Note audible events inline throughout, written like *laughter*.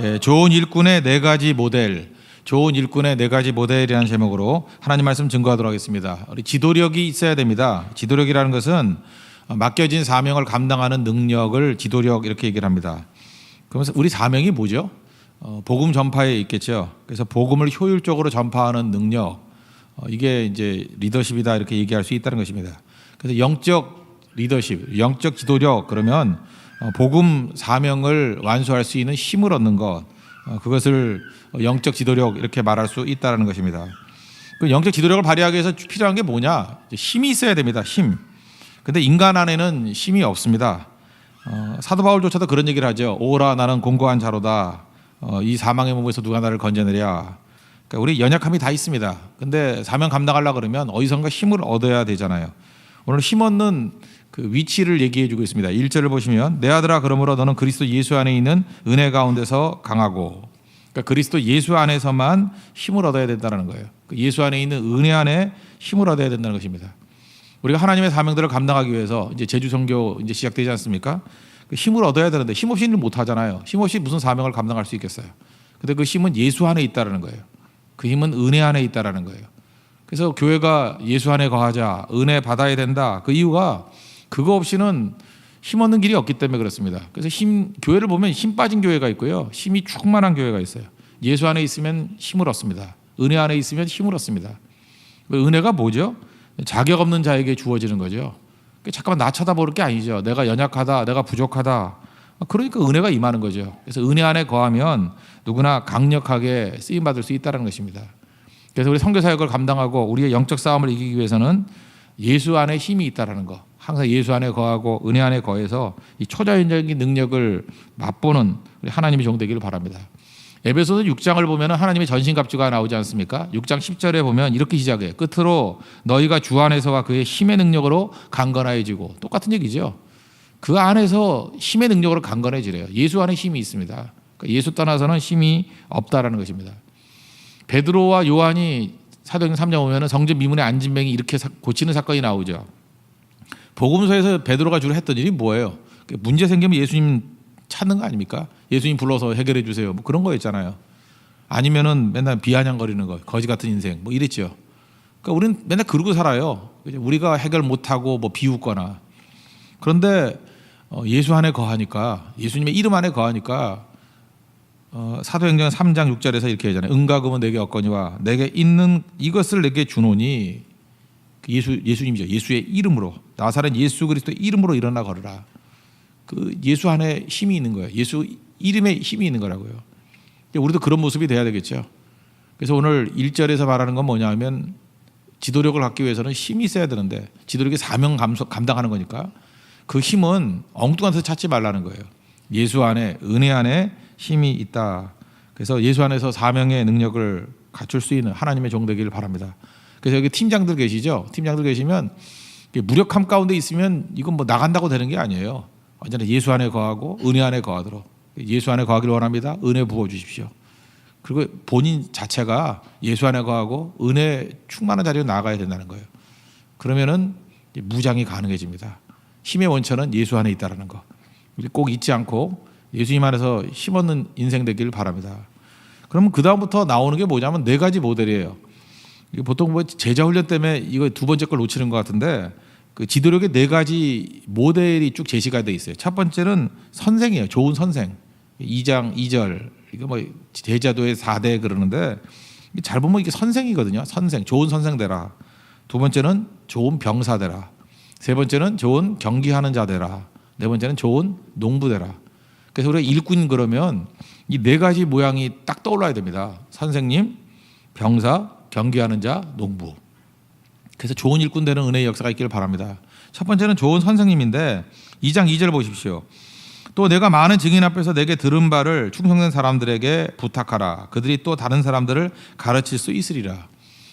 예, 좋은 일꾼의 네 가지 모델, 좋은 일꾼의 네 가지 모델이라는 제목으로 하나님 말씀 증거하도록 하겠습니다. 우리 지도력이 있어야 됩니다. 지도력이라는 것은 맡겨진 사명을 감당하는 능력을 지도력 이렇게 얘기를 합니다. 그러면서 우리 사명이 뭐죠? 어, 복음 전파에 있겠죠. 그래서 복음을 효율적으로 전파하는 능력, 어, 이게 이제 리더십이다 이렇게 얘기할 수 있다는 것입니다. 그래서 영적 리더십, 영적 지도력 그러면 어, 복음 사명을 완수할 수 있는 힘을 얻는 것, 어, 그것을 영적 지도력 이렇게 말할 수 있다는 것입니다. 그 영적 지도력을 발휘하기 위해서 필요한 게 뭐냐? 힘이 있어야 됩니다. 힘. 근데 인간 안에는 힘이 없습니다. 어, 사도 바울조차도 그런 얘기를 하죠. 오라 나는 공고한 자로다. 어, 이 사망의 몸에서 누가 나를 건져내랴. 그러니까 우리 연약함이 다 있습니다. 근데 사명 감당하려 그러면 어디선가 힘을 얻어야 되잖아요. 오늘 힘 얻는 그 위치를 얘기해 주고 있습니다. 1절을 보시면 내 아들아 그러므로 너는 그리스도 예수 안에 있는 은혜 가운데서 강하고 그러니까 그리스도 예수 안에서만 힘을 얻어야 된다는 거예요. 그 예수 안에 있는 은혜 안에 힘을 얻어야 된다는 것입니다. 우리가 하나님의 사명들을 감당하기 위해서 이제 제주 선교 이제 시작되지 않습니까? 그 힘을 얻어야 되는데 힘 없이 일을 못 하잖아요. 힘 없이 무슨 사명을 감당할 수 있겠어요? 근데 그 힘은 예수 안에 있다라는 거예요. 그 힘은 은혜 안에 있다라는 거예요. 그래서 교회가 예수 안에 거하자, 은혜 받아야 된다. 그 이유가 그거 없이는 힘 얻는 길이 없기 때문에 그렇습니다. 그래서 힘 교회를 보면 힘 빠진 교회가 있고요. 힘이 충만한 교회가 있어요. 예수 안에 있으면 힘을 얻습니다. 은혜 안에 있으면 힘을 얻습니다. 그 은혜가 뭐죠? 자격 없는 자에게 주어지는 거죠. 잠깐만 나 쳐다볼 게 아니죠. 내가 연약하다, 내가 부족하다. 그러니까 은혜가 임하는 거죠. 그래서 은혜 안에 거하면 누구나 강력하게 쓰임 받을 수 있다는 것입니다. 그래서 우리 선교 사역을 감당하고 우리의 영적 싸움을 이기기 위해서는 예수 안에 힘이 있다라는 거. 항상 예수 안에 거하고 은혜 안에 거해서 이 초자연적인 능력을 맛보는 하나님의 종 되기를 바랍니다. 에베소서 6장을 보면 하나님의 전신갑주가 나오지 않습니까? 6장 10절에 보면 이렇게 시작해요. 끝으로 너희가 주 안에서와 그의 힘의 능력으로 강건하여지고 똑같은 얘기죠. 그 안에서 힘의 능력으로 강건해지래요. 예수 안에 힘이 있습니다. 그러니까 예수 떠나서는 힘이 없다라는 것입니다. 베드로와 요한이 사도행 3장 보면 성전 미문에 앉은 뱅이 이렇게 고치는 사건이 나오죠. 복음서에서 베드로가 주로 했던 일이 뭐예요? 문제 생기면 예수님 찾는 거 아닙니까? 예수님 불러서 해결해 주세요. 뭐 그런 거였잖아요. 아니면은 맨날 비아냥거리는 거, 거지 같은 인생, 뭐 이랬죠. 그러니까 우리는 맨날 그러고 살아요. 우리가 해결 못하고 뭐 비웃거나. 그런데 어, 예수 안에 거하니까 예수님의 이름 안에 거하니까 어, 사도행전 3장 6절에서 이렇게 하잖아요. 은가금은 내게 얻거니와 내게 있는 이것을 내게 주노니 그 예수 예수님이죠. 예수의 이름으로 나사렛 예수 그리스도 이름으로 일어나 걸으라. 그 예수 안에 힘이 있는 거예요. 예수 이름에 힘이 있는 거라고요. 우리도 그런 모습이 돼야 되겠죠. 그래서 오늘 1절에서 말하는 건 뭐냐면 지도력을 갖기 위해서는 힘이 있어야 되는데 지도력이 사명 감당하는 거니까 그 힘은 엉뚱한 데서 찾지 말라는 거예요. 예수 안에 은혜 안에 힘이 있다. 그래서 예수 안에서 사명의 능력을 갖출 수 있는 하나님의 종 되기를 바랍니다. 그래서 여기 팀장들 계시죠? 팀장들 계시면 무력함 가운데 있으면 이건 뭐 나간다고 되는 게 아니에요. 완전히 예수 안에 거하고 은혜 안에 거하도록 예수 안에 거하기를 원합니다. 은혜 부어 주십시오. 그리고 본인 자체가 예수 안에 거하고 은혜 충만한 자리로 나가야 된다는 거예요. 그러면은 무장이 가능해집니다. 힘의 원천은 예수 안에 있다라는 거. 꼭 잊지 않고 예수님 안에서 힘 얻는 인생 되기를 바랍니다. 그러면 그 다음부터 나오는 게 뭐냐면 네 가지 모델이에요. 보통 뭐 제자 훈련 때문에 이거 두 번째 걸 놓치는 것 같은데 그 지도력의 네 가지 모델이 쭉 제시가 돼 있어요. 첫 번째는 선생이에요. 좋은 선생. 2장 2절. 이거 뭐 제자도의 4대 그러는데 잘 보면 이게 선생이거든요. 선생. 좋은 선생 되라. 두 번째는 좋은 병사 되라. 세 번째는 좋은 경기하는 자 되라. 네 번째는 좋은 농부 되라. 그래서 우리가 일꾼 그러면 이 네 가지 모양이 딱 떠올라야 됩니다. 선생님, 병사, 경기하는 자, 농부. 그래서 좋은 일꾼 되는 은혜의 역사가 있기를 바랍니다. 첫 번째는 좋은 선생님인데 2장 2절 보십시오. 또 내가 많은 증인 앞에서 내게 들은 바를 충성된 사람들에게 부탁하라. 그들이 또 다른 사람들을 가르칠 수 있으리라.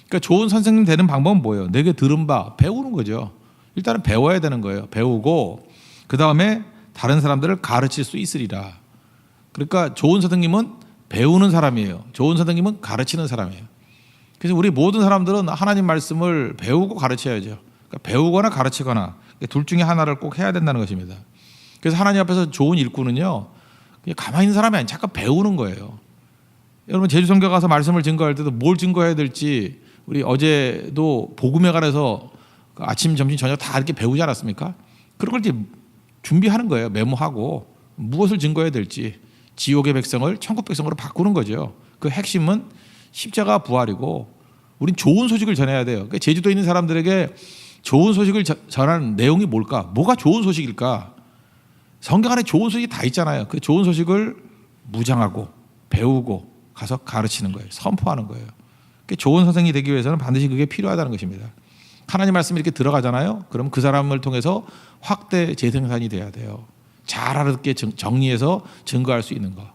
그러니까 좋은 선생님 되는 방법은 뭐예요? 내게 들은 바 배우는 거죠. 일단은 배워야 되는 거예요. 배우고 그 다음에 다른 사람들을 가르칠 수 있으리라. 그러니까 좋은 선생님은 배우는 사람이에요. 좋은 선생님은 가르치는 사람이에요. 그래서 우리 모든 사람들은 하나님 말씀을 배우고 가르쳐야죠. 그러니까 배우거나 가르치거나 둘 중에 하나를 꼭 해야 된다는 것입니다. 그래서 하나님 앞에서 좋은 일꾼은요 가만히 있는 사람이 아니 잠깐 배우는 거예요. 여러분 제주 성교 가서 말씀을 증거할 때도 뭘 증거해야 될지 우리 어제도 복음에 관해서 그 아침 점심 저녁 다 이렇게 배우지 않았습니까? 그런 걸 이제 준비하는 거예요. 메모하고 무엇을 증거해야 될지 지옥의 백성을 천국 백성으로 바꾸는 거죠. 그 핵심은 십자가 부활이고 우린 좋은 소식을 전해야 돼요. 그러니까 제주도에 있는 사람들에게 좋은 소식을 저- 전하는 내용이 뭘까? 뭐가 좋은 소식일까? 성경 안에 좋은 소식이 다 있잖아요. 그 좋은 소식을 무장하고 배우고 가서 가르치는 거예요. 선포하는 거예요. 그 좋은 선생이 되기 위해서는 반드시 그게 필요하다는 것입니다. 하나님 말씀이 이렇게 들어가잖아요. 그럼 그 사람을 통해서 확대 재생산이 돼야 돼요. 잘 알아듣게 정- 정리해서 증거할 수 있는 거.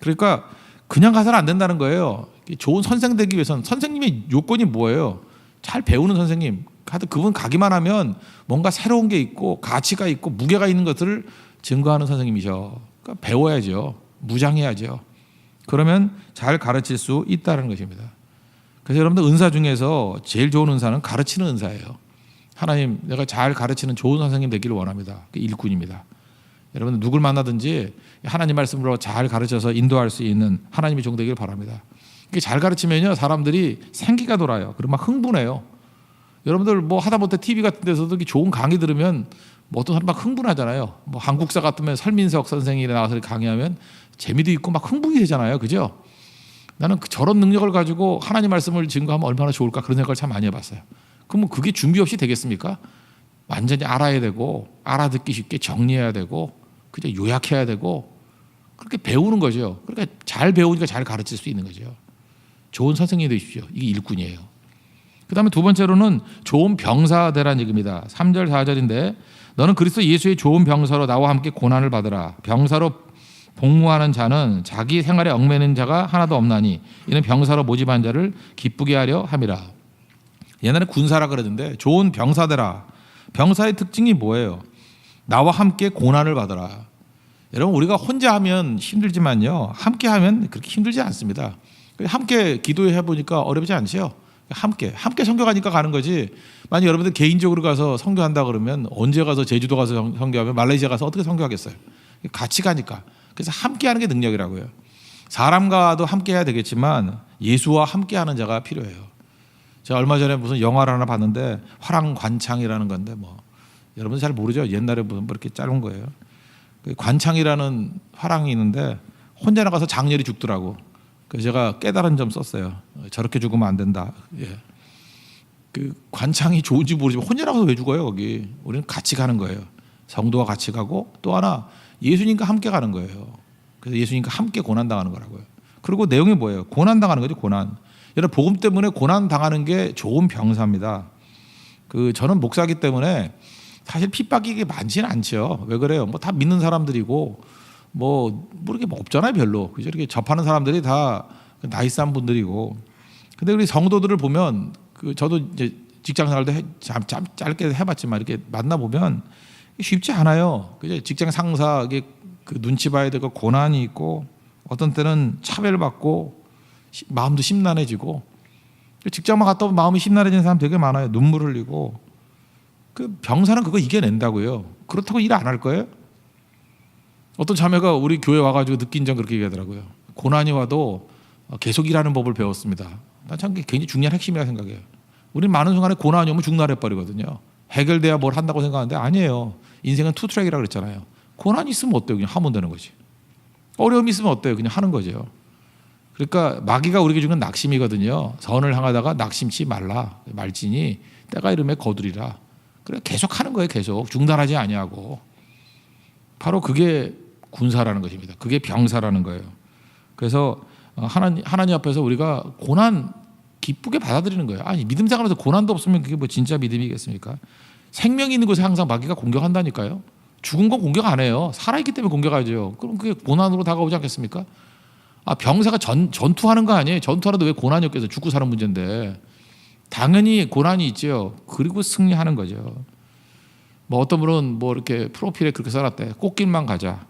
그러니까 그냥 가서는 안 된다는 거예요. 좋은 선생 되기 위해서는 선생님의 요건이 뭐예요? 잘 배우는 선생님. 하여튼 그분 가기만 하면 뭔가 새로운 게 있고 가치가 있고 무게가 있는 것들을 증거하는 선생님이죠. 그러니까 배워야죠. 무장해야죠. 그러면 잘 가르칠 수 있다는 것입니다. 그래서 여러분들 은사 중에서 제일 좋은 은사는 가르치는 은사예요. 하나님 내가 잘 가르치는 좋은 선생님 되기를 원합니다. 그 일꾼입니다. 여러분 누굴 만나든지 하나님 말씀으로 잘 가르쳐서 인도할 수 있는 하나님의 종 되기를 바랍니다. 이게 잘 가르치면요 사람들이 생기가 돌아요. 그리고 막 흥분해요. 여러분들 뭐 하다못해 TV 같은 데서도 좋은 강의 들으면 뭐 어떤 사람 막 흥분하잖아요. 뭐 한국사 같으면 설민석 선생이 나와서 강의하면 재미도 있고 막 흥분이 되잖아요. 그죠? 나는 그 저런 능력을 가지고 하나님 말씀을 증거하면 얼마나 좋을까 그런 생각을 참 많이 해봤어요. 그러면 그게 준비 없이 되겠습니까? 완전히 알아야 되고 알아듣기 쉽게 정리해야 되고 그저 요약해야 되고 그렇게 배우는 거죠. 그러니까 잘 배우니까 잘 가르칠 수 있는 거죠. 좋은 선생님이 되십시오. 이게 일꾼이에요. 그 다음에 두 번째로는 좋은 병사 되라는 얘기입니다. 3절 4절인데 너는 그리스도 예수의 좋은 병사로 나와 함께 고난을 받으라. 병사로 복무하는 자는 자기 생활에 얽매는 자가 하나도 없나니 이는 병사로 모집한 자를 기쁘게 하려 함이라. 옛날에 군사라 그러던데 좋은 병사 되라. 병사의 특징이 뭐예요? 나와 함께 고난을 받으라. 여러분 우리가 혼자 하면 힘들지만요. 함께 하면 그렇게 힘들지 않습니다. 함께 기도해 보니까 어렵지 않죠. 함께 함께 성교 가니까 가는 거지. 만약 여러분들 개인적으로 가서 성교한다 그러면 언제 가서 제주도 가서 성- 성교하면 말레이시아 가서 어떻게 성교하겠어요? 같이 가니까. 그래서 함께 하는 게 능력이라고요. 사람과도 함께 해야 되겠지만 예수와 함께 하는 자가 필요해요. 제가 얼마 전에 무슨 영화를 하나 봤는데 화랑관창이라는 건데 뭐 여러분 잘 모르죠? 옛날에 무슨 뭐 이렇게 짧은 거예요. 그 관창이라는 화랑이 있는데 혼자 나가서 장렬히 죽더라고. 그래서 제가 깨달은 점 썼어요. 어, 저렇게 죽으면 안 된다. 예. 그 관창이 좋은지 모르지만 혼자 나가서 왜 죽어요 거기? 우리는 같이 가는 거예요. 성도와 같이 가고 또 하나 예수님과 함께 가는 거예요. 그래서 예수님과 함께 고난 당하는 거라고요. 그리고 내용이 뭐예요? 고난 당하는 거죠 고난. 여러분 복음 때문에 고난 당하는 게 좋은 병사입니다. 그 저는 목사기 때문에 사실 핍박이 많지는 않죠. 왜 그래요? 뭐 다 믿는 사람들이고 뭐 모르게 뭐 없잖아요, 별로. 그죠? 이렇게 접하는 사람들이 다 나이스한 분들이고. 근데 우리 성도들을 보면 그 저도 이제 직장 생활도 해, 잠, 잠, 짧게 해봤지만 이렇게 만나 보면 쉽지 않아요. 그죠? 직장 상사에게 그 눈치 봐야 되고 고난이 있고 어떤 때는 차별받고 시- 마음도 심란해지고 직장만 갔다 오면 마음이 심란해지는 사람 되게 많아요. 눈물 흘리고 그 병사는 그거 이겨낸다고요. 그렇다고 일 안 할 거예요? 어떤 자매가 우리 교회 와가지고 느낀 점 그렇게 얘기하더라고요. 고난이 와도 계속 일하는 법을 배웠습니다. 난참 굉장히 중요한 핵심이라 생각해요. 우리는 많은 순간에 고난이 오면 중단해 버리거든요. 해결돼야 뭘 한다고 생각하는데 아니에요. 인생은 투 트랙이라고 그랬잖아요. 고난이 있으면 어때요? 그냥 하면 되는 거지. 어려움이 있으면 어때요? 그냥 하는 거죠. 그러니까 마귀가 우리에게 주는 낙심이거든요. 선을 향하다가 낙심치 말라. 말지니 때가 이름에 거두리라. 그래 계속 하는 거예요. 계속 중단하지 아니하고. 바로 그게 군사라는 것입니다. 그게 병사라는 거예요. 그래서 어, 하나님 하나님 앞에서 우리가 고난 기쁘게 받아들이는 거예요. 아니 믿음 생활에서 고난도 없으면 그게 뭐 진짜 믿음이겠습니까? 생명이 있는 곳에 항상 마귀가 공격한다니까요. 죽은 건 공격 안 해요. 살아있기 때문에 공격하죠. 그럼 그게 고난으로 다가오지 않겠습니까? 아 병사가 전 전투하는 거 아니에요? 전투하는데 왜 고난이 없겠어? 죽고 사는 문제인데 당연히 고난이 있죠. 그리고 승리하는 거죠. 뭐 어떤 분은 뭐 이렇게 프로필에 그렇게 써놨대. 꽃길만 가자.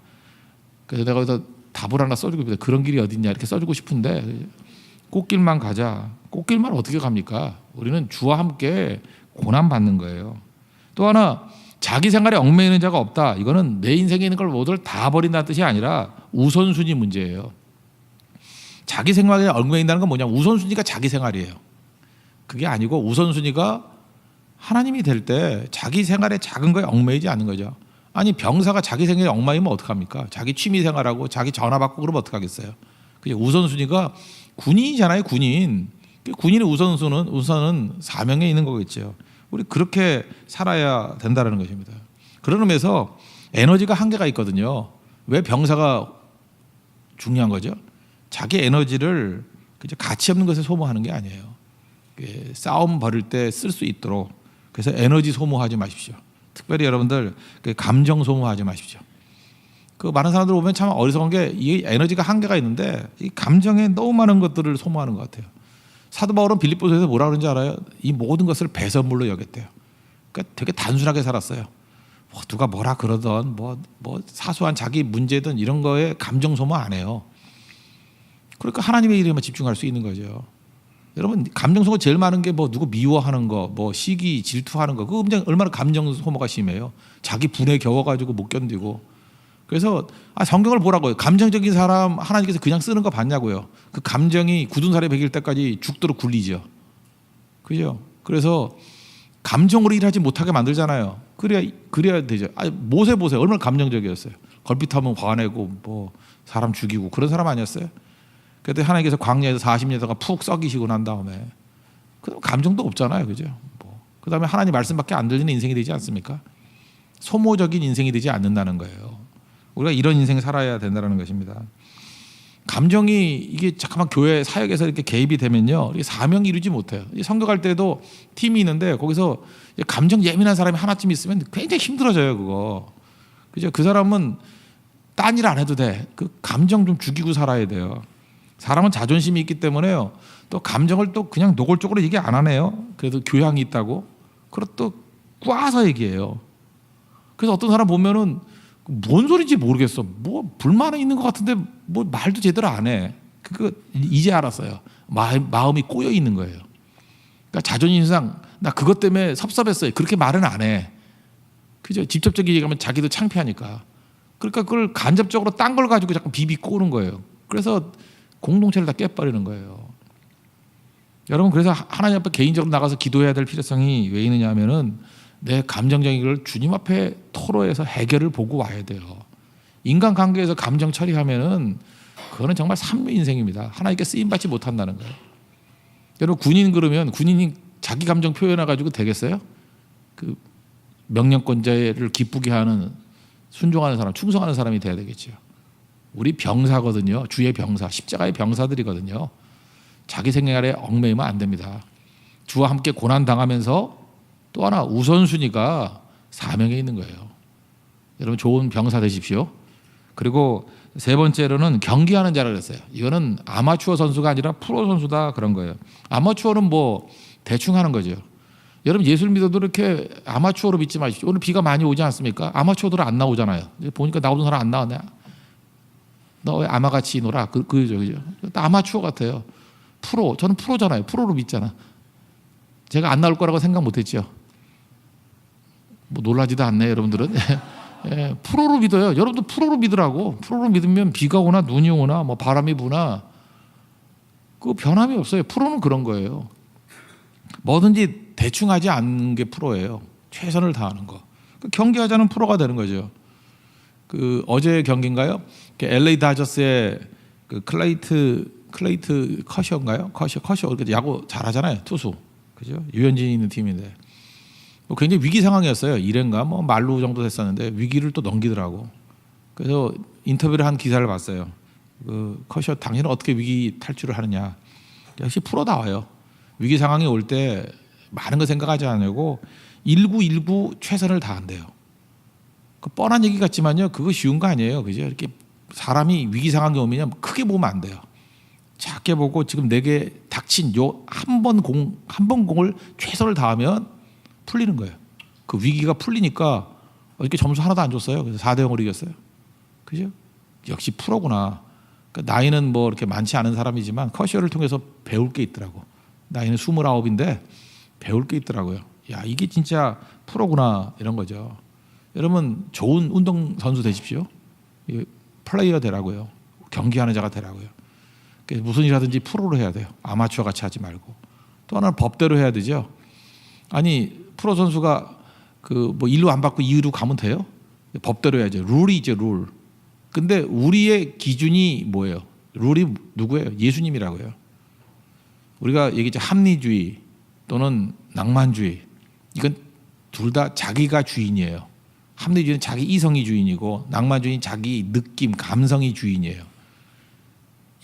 그래서 내가 여기다 답을 하나 써주고 있다. 그런 길이 어딨냐 이렇게 써주고 싶은데 꽃길만 가자. 꽃길만 어떻게 갑니까? 우리는 주와 함께 고난 받는 거예요. 또 하나 자기 생활에 얽매이는 자가 없다. 이거는 내 인생에 있는 걸 모두를 다 버린다는 뜻이 아니라 우선순위 문제예요. 자기 생활에 얽매인다는 건 뭐냐? 우선순위가 자기 생활이에요. 그게 아니고 우선순위가 하나님이 될 때 자기 생활에 작은 거에 얽매이지 않는 거죠. 아니 병사가 자기 생활에 얽매이면 어떡합니까? 자기 취미 생활하고 자기 전화 받고 그러면 어떡하겠어요? 그게 우선순위가 군인이잖아요, 군인. 그 군인의 우선순위는 우선은 사명에 있는 거겠죠. 우리 그렇게 살아야 된다는 것입니다. 그런 의미에서 에너지가 한계가 있거든요. 왜 병사가 중요한 거죠? 자기 에너지를 그저 가치 없는 것에 소모하는 게 아니에요. 그 싸움 벌일 때 쓸 수 있도록 그래서 에너지 소모하지 마십시오. 특별히 여러분들 그 감정 소모하지 마십시오. 그 많은 사람들 보면 참 어리석은 게 이 에너지가 한계가 있는데 이 감정에 너무 많은 것들을 소모하는 것 같아요. 사도 바울은 빌립보서에서 뭐라 그런지 알아요? 이 모든 것을 배설물로 여겼대요. 그러니까 되게 단순하게 살았어요. 뭐 누가 뭐라 그러던 뭐, 뭐 사소한 자기 문제든 이런 거에 감정 소모 안 해요. 그러니까 하나님의 일에만 집중할 수 있는 거죠. 여러분 감정 소모 제일 많은 게 뭐 누구 미워하는 거, 뭐 시기, 질투하는 거, 그거 그냥 얼마나 감정 소모가 심해요. 자기 분에 겨워가지고 못 견디고. 그래서 아 성경을 보라고요. 감정적인 사람 하나님께서 그냥 쓰는 거 봤냐고요. 그 감정이 굳은 살에 베길 때까지 죽도록 굴리죠. 그죠? 그래서 감정으로 일하지 못하게 만들잖아요. 그래야 그래야 되죠. 아 모세 보세요. 얼마나 감정적이었어요. 걸핏하면 화내고 뭐 사람 죽이고 그런 사람 아니었어요? 그때 하나님께서 광야에서 40년 동안 푹 썩이시고 난 다음에 그 감정도 없잖아요, 그죠? 뭐 그다음에 하나님 말씀밖에 안 들리는 인생이 되지 않습니까? 소모적인 인생이 되지 않는다는 거예요. 우리가 이런 인생 살아야 된다는 것입니다. 감정이 이게 잠깐만 교회 사역에서 이렇게 개입이 되면요, 사명 이루지 못해요. 이 성격할 때도 팀이 있는데 거기서 감정 예민한 사람이 하나쯤 있으면 굉장히 힘들어져요, 그거. 그죠? 그 사람은 딴 일 안 해도 돼. 그 감정 좀 죽이고 살아야 돼요. 사람은 자존심이 있기 때문에요. 또 감정을 또 그냥 노골적으로 얘기 안 하네요. 그래도 교양이 있다고. 그리고 또 꽈서 얘기해요. 그래서 어떤 사람 보면은 뭔 소리인지 모르겠어. 뭐 불만은 있는 것 같은데 뭐 말도 제대로 안 해. 그거 이제 알았어요. 마음, 마음이 꼬여 있는 거예요. 그러니까 자존심상 나 그것 때문에 섭섭했어요. 그렇게 말은 안 해. 그죠? 직접적인 얘기하면 자기도 창피하니까. 그러니까 그걸 간접적으로 딴 걸 가지고 자꾸 비비 꼬는 거예요. 그래서 공동체를 다 깨버리는 거예요. 여러분 그래서 하나님 앞에 개인적으로 나가서 기도해야 될 필요성이 왜 있느냐 하면은 내 감정적인 걸 주님 앞에 토로해서 해결을 보고 와야 돼요. 인간 관계에서 감정 처리하면은 그거는 정말 삼류 인생입니다. 하나님께 쓰임 받지 못한다는 거예요. 여러분 군인 그러면 군인이 자기 감정 표현해 가지고 되겠어요? 그 명령권자를 기쁘게 하는 순종하는 사람, 충성하는 사람이 돼야 되겠죠. 우리 병사거든요. 주의 병사, 십자가의 병사들이거든요. 자기 생활에 얽매이면 안 됩니다. 주와 함께 고난 당하면서 또 하나 우선순위가 사명에 있는 거예요. 여러분 좋은 병사 되십시오. 그리고 세 번째로는 경기하는 자라 그랬어요. 이거는 아마추어 선수가 아니라 프로 선수다 그런 거예요. 아마추어는 뭐 대충 하는 거죠. 여러분 예술 믿어도 이렇게 아마추어로 믿지 마십시오. 오늘 비가 많이 오지 않습니까? 아마추어들은 안 나오잖아요. 보니까 나오는 사람 안 나왔네. 너 왜 아마같이 놀아? 그, 그죠, 그죠. 아마추어 같아요. 프로, 저는 프로잖아요. 프로로 믿잖아. 제가 안 나올 거라고 생각 못 했죠. 뭐 놀라지도 않네, 여러분들은. *laughs* 예, 프로로 믿어요. 여러분도 프로로 믿으라고. 프로로 믿으면 비가 오나 눈이 오나 뭐 바람이 부나 그 변함이 없어요. 프로는 그런 거예요. 뭐든지 대충 하지 않는 게 프로예요. 최선을 다하는 거. 그 경기하자는 프로가 되는 거죠. 그 어제 경기인가요? 그 LA 다저스의 그 클레이트 클레이트 커셔인가요? 커셔 커셔 이렇게 야구 잘하잖아요. 투수. 그죠? 유현진이 있는 팀인데. 뭐 굉장히 위기 상황이었어요. 1회인가 뭐 말루 정도 됐었는데 위기를 또 넘기더라고. 그래서 인터뷰를 한 기사를 봤어요. 그 커셔 당신은 어떻게 위기 탈출을 하느냐. 역시 프로다워요. 위기 상황이 올 때 많은 거 생각하지 않고 1919 최선을 다한대요. 그 뻔한 얘기 같지만요. 그거 쉬운 거 아니에요. 그죠? 이렇게 사람이 위기 상황이 오면 크게 보면 안 돼요. 작게 보고 지금 내게 닥친 요 한 번 공 한 번 공을 최선을 다하면 풀리는 거예요. 그 위기가 풀리니까 어저께 점수 하나도 안 줬어요. 그래서 4대 0으로 이겼어요. 그죠? 역시 프로구나. 그러니까 나이는 뭐 이렇게 많지 않은 사람이지만 커셔를 통해서 배울 게 있더라고. 나이는 29인데 배울 게 있더라고요. 야, 이게 진짜 프로구나 이런 거죠. 여러분 좋은 운동 선수 되십시오. 이 플레이어 되라고요. 경기하는 자가 되라고요. 무슨 일하든지 프로로 해야 돼요. 아마추어 같이 하지 말고. 또 하나는 법대로 해야 되죠. 아니 프로 선수가 그 뭐 일루 안 받고 이루로 가면 돼요? 법대로 해야죠. 룰이 있죠, 룰. 근데 우리의 기준이 뭐예요? 룰이 누구예요? 예수님이라고요. 우리가 얘기했죠. 합리주의 또는 낭만주의. 이건 둘 다 자기가 주인이에요. 합리주의는 자기 이성이 주인이고 낭만주의는 자기 느낌, 감성이 주인이에요.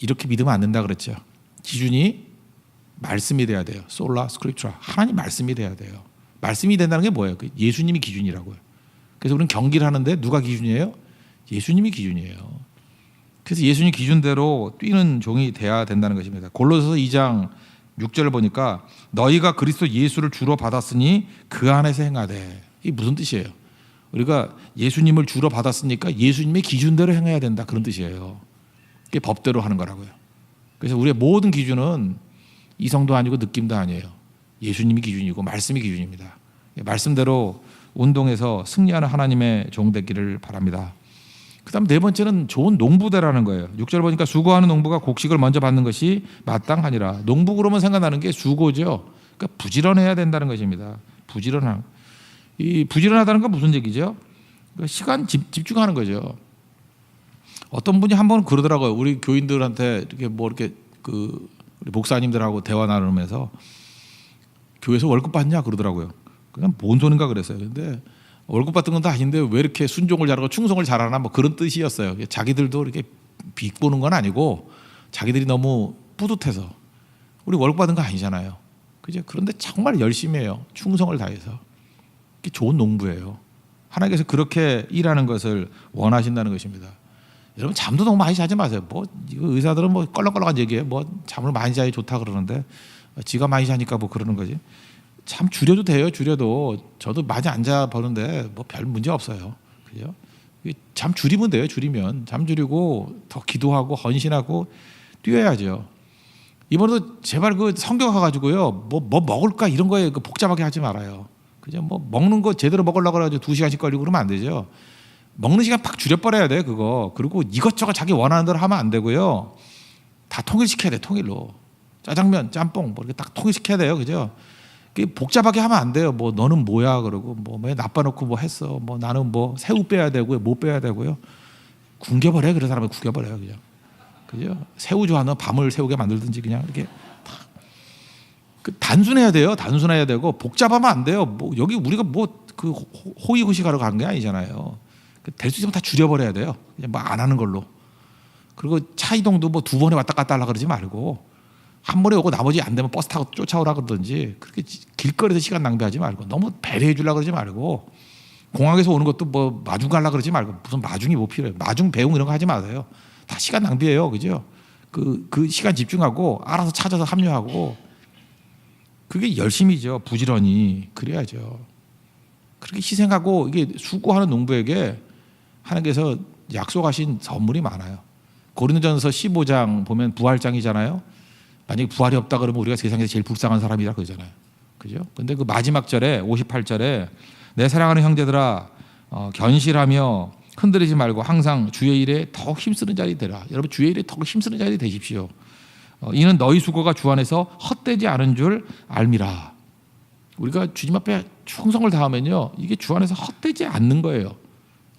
이렇게 믿으면 안 된다 그랬죠. 기준이 말씀이 돼야 돼요. 솔라 스크립트라. 하나님 말씀이 돼야 돼요. 말씀이 된다는 게 뭐예요? 그 예수님이 기준이라고요. 그래서 우리는 경기를 하는데 누가 기준이에요? 예수님이 기준이에요. 그래서 예수님 기준대로 뛰는 종이 돼야 된다는 것입니다. 골로새서 2장 6절을 보니까 너희가 그리스도 예수를 주로 받았으니 그 안에서 행하되 이 무슨 뜻이에요? 우리가 예수님을 주로 받았으니까 예수님의 기준대로 행해야 된다 그런 뜻이에요. 그게 법대로 하는 거라고요. 그래서 우리의 모든 기준은 이성도 아니고 느낌도 아니에요. 예수님이 기준이고 말씀이 기준입니다. 말씀대로 운동에서 승리하는 하나님의 종 되기를 바랍니다. 그다음 네 번째는 좋은 농부대라는 거예요. 6절 보니까 수고하는 농부가 곡식을 먼저 받는 것이 마땅하니라. 농부 그러면 생각나는 게 수고죠. 그러니까 부지런해야 된다는 것입니다. 부지런함. 이 부지런하다는 건 무슨 얘기죠? 그러니까 시간 집, 집중하는 거죠. 어떤 분이 한 번 그러더라고요. 우리 교인들한테 이렇게 뭐 이렇게 그 목사님들하고 대화 나누면서 교회에서 월급 받냐 그러더라고요. 그냥 뭔 소린가 그랬어요. 근데 월급 받은 건 다 아닌데 왜 이렇게 순종을 잘하고 충성을 잘하나 뭐 그런 뜻이었어요. 자기들도 이렇게 비보는 건 아니고 자기들이 너무 뿌듯해서 우리 월급 받은 거 아니잖아요. 그죠? 그런데 정말 열심히 해요. 충성을 다해서. 좋은 농부예요. 하나님께서 그렇게 일하는 것을 원하신다는 것입니다. 여러분 잠도 너무 많이 자지 마세요. 뭐 의사들은 뭐 껄렁껄렁한 얘기예요. 뭐 잠을 많이 자야 좋다 그러는데 지가 많이 자니까 뭐 그러는 거지. 참 줄여도 돼요. 줄여도 저도 많이 앉아 보는데 뭐 별 문제 없어요. 그죠? 잠 줄이면 돼요. 줄이면 잠 줄이고 더 기도하고 헌신하고 뛰어야죠. 이번에도 제발 그 성경 가가지고요. 뭐 뭐 먹을까 이런 거에 그 복잡하게 하지 말아요. 그죠? 뭐 먹는 거 제대로 먹으려고 그래가지고 두 시간씩 걸리고 그러면 안 되죠. 먹는 시간 팍 줄여버려야 돼 그거. 그리고 이것저것 자기 원하는 대로 하면 안 되고요. 다 통일시켜야 돼 통일로. 짜장면, 짬뽕 뭐 이렇게 딱 통일시켜야 돼요, 그죠? 복잡하게 하면 안 돼요. 뭐 너는 뭐야 그러고 뭐왜 나빠놓고 뭐 했어. 뭐 나는 뭐 새우 빼야 되고요, 못 빼야 되고요. 굶겨버려 그런 사람은 구겨버려요, 그죠? 그죠? 새우 좋아하는 밤을 새우게 만들든지 그냥 이렇게 탁. 그 단순해야 돼요. 단순해야 되고 복잡하면 안 돼요. 뭐 여기 우리가 뭐 그 호의호식하러 간 게 아니잖아요. 그될수 있으면 다 줄여버려야 돼요. 그냥 뭐 안 하는 걸로. 그리고 차 이동도 뭐 두 번에 왔다 갔다 하려 그러지 말고 한 번에 오고 나머지 안 되면 버스 타고 쫓아오라 그러든지 그렇게 길거리에서 시간 낭비하지 말고 너무 배려해 주려 그러지 말고 공항에서 오는 것도 뭐 마중 갈라 그러지 말고 무슨 마중이 뭐 필요해요. 마중 배웅 이런 거 하지 마세요. 다 시간 낭비예요. 그죠? 그, 그 시간 집중하고 알아서 찾아서 합류하고 그게 열심이죠. 부지런히. 그래야죠. 그렇게 희생하고 이게 수고하는 농부에게 하나님께서 약속하신 선물이 많아요. 고린도전서 15장 보면 부활장이잖아요. 만약에 부활이 없다 그러면 우리가 세상에서 제일 불쌍한 사람이라 그러잖아요. 그죠? 근데 그 마지막 절에 58절에 내 사랑하는 형제들아 어, 견실하며 흔들리지 말고 항상 주의 일에 더 힘쓰는 자리 되라. 여러분 주의 일에 더 힘쓰는 자리 되십시오. 어, 이는 너희 수고가 주 안에서 헛되지 않은 줄 알미라. 우리가 주님 앞에 충성을 다하면요 이게 주 안에서 헛되지 않는 거예요.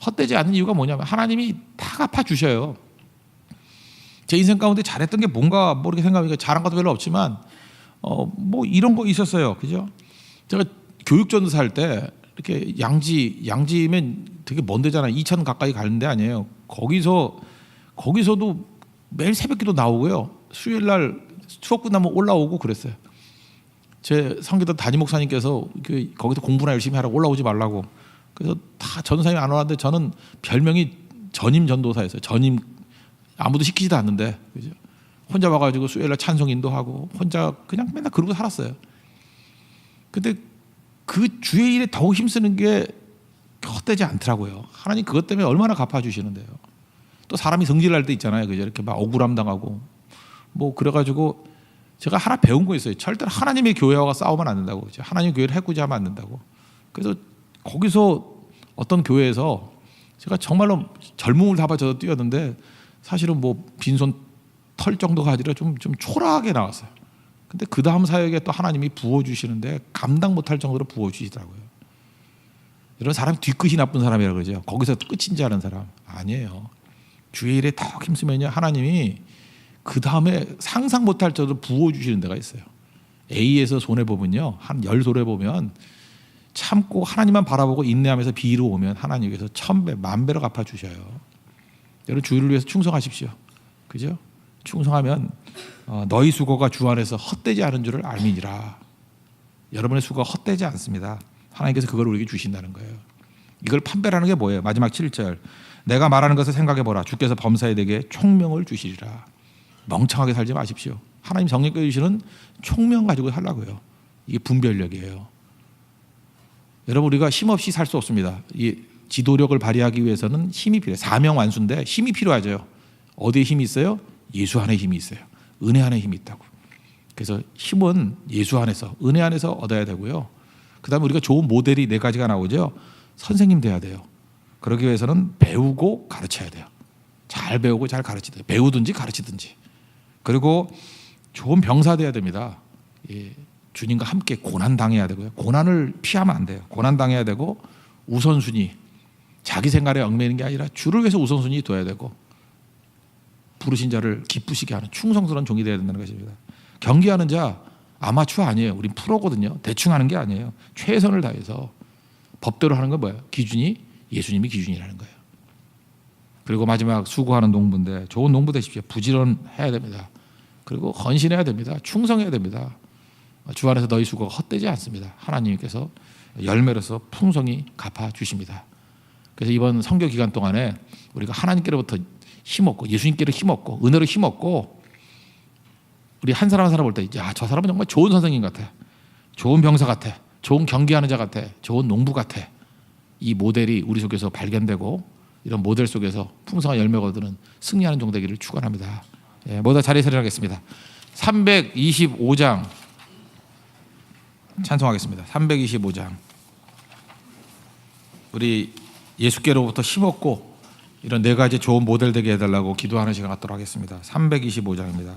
헛되지 않는 이유가 뭐냐면 하나님이 다 갚아 주셔요. 제 인생 가운데 잘했던 게 뭔가 뭐 이렇게 생각하니까 잘한 것도 별로 없지만 어 뭐 이런 거 있었어요. 그죠? 제가 교육전도 살때 이렇게 양지 양지면 되게 먼 데잖아요. 2천 가까이 가는 데 아니에요. 거기서 거기서도 매일 새벽기도 나오고요. 수요일 날 수업 끝나면 올라오고 그랬어요. 제 성기도 담임 목사님께서 그 거기서 공부나 열심히 하라고 올라오지 말라고. 그래서 다 전사님이 안 오는데 저는 별명이 전임 전도사였어요. 전임 아무도 시키지도 않는데 그죠? 혼자 와가지고 수요일날 찬송 인도하고 혼자 그냥 맨날 그러고 살았어요. 근데 그 주의 일에 더욱 힘쓰는 게 헛되지 않더라고요. 하나님 그것 때문에 얼마나 갚아주시는데요. 또 사람이 성질날 때 있잖아요. 그죠? 이렇게 막 억울함 당하고 뭐 그래가지고 제가 하나 배운 거 있어요. 절대로 하나님의 교회와 싸우면 안 된다고. 하나님 교회를 해코지 하면 안 된다고. 그래서 거기서 어떤 교회에서 제가 정말로 젊음을 다 바쳐서 뛰었는데 사실은 뭐 빈손 털 정도가 아니라 좀, 좀 초라하게 나왔어요. 근데 그 다음 사역에 또 하나님이 부어주시는데 감당 못할 정도로 부어주시더라고요. 이런 사람 뒤끝이 나쁜 사람이라고 그러죠. 거기서 끝인 줄 아는 사람. 아니에요. 주의 일에 턱 힘쓰면요. 하나님이 그 다음에 상상 못할 정도로 부어주시는 데가 있어요. A에서 손해보면요. 한 열 손해보면 참고 하나님만 바라보고 인내하면서 B로 오면 하나님께서 천배, 만배로 갚아주셔요. 여러분 주의를 위해서 충성하십시오. 그죠? 충성하면 어, 너희 수고가 주 안에서 헛되지 않은 줄을 알미니라. 여러분의 수고가 헛되지 않습니다. 하나님께서 그걸 우리에게 주신다는 거예요. 이걸 판별하는 게 뭐예요? 마지막 7절. 내가 말하는 것을 생각해 보라. 주께서 범사에 대게 총명을 주시리라. 멍청하게 살지 마십시오. 하나님 성령께 주시는 총명 가지고 살라고요. 이게 분별력이에요. 여러분 우리가 힘없이 살 수 없습니다. 이 지도력을 발휘하기 위해서는 힘이 필요해요. 사명 완수인데 힘이 필요하죠. 어디에 힘이 있어요? 예수 안에 힘이 있어요. 은혜 안에 힘이 있다고. 그래서 힘은 예수 안에서 은혜 안에서 얻어야 되고요. 그다음에 우리가 좋은 모델이 네 가지가 나오죠. 선생님 돼야 돼요. 그러기 위해서는 배우고 가르쳐야 돼요. 잘 배우고 잘 가르치야 돼요. 배우든지 가르치든지. 그리고 좋은 병사 돼야 됩니다. 예, 주님과 함께 고난 당해야 되고요. 고난을 피하면 안 돼요. 고난 당해야 되고 우선순위 자기 생활에 얽매이는 게 아니라 주를 위해서 우선순위 둬야 되고 부르신 자를 기쁘시게 하는 충성스러운 종이 되어야 된다는 것입니다. 경기하는 자 아마추어 아니에요. 우린 프로거든요. 대충 하는 게 아니에요. 최선을 다해서 법대로 하는 건 뭐예요? 기준이 예수님이 기준이라는 거예요. 그리고 마지막 수고하는 농부인데 좋은 농부 되십시오. 부지런해야 됩니다. 그리고 헌신해야 됩니다. 충성해야 됩니다. 주 안에서 너희 수고가 헛되지 않습니다. 하나님께서 열매로서 풍성히 갚아 주십니다. 그래서 이번 선교 기간 동안에 우리가 하나님께로부터 힘없고 예수님께로 힘없고 은혜로 힘없고 우리 한 사람 한 사람 볼 때, 야, 저 사람은 정말 좋은 선생님 같아. 좋은 병사 같아. 좋은 경기하는 자 같아. 좋은 농부 같아. 이 모델이 우리 속에서 발견되고 이런 모델 속에서 풍성한 열매가 얻는 승리하는 종 되기를 축원합니다. 예, 모두 자리에 서리하겠습니다. 325장 찬송하겠습니다. 325장. 우리 예수께로부터 힘없고 이런 네 가지 좋은 모델 되게 해달라고 기도하는 시간 갖도록 하겠습니다. 325장입니다.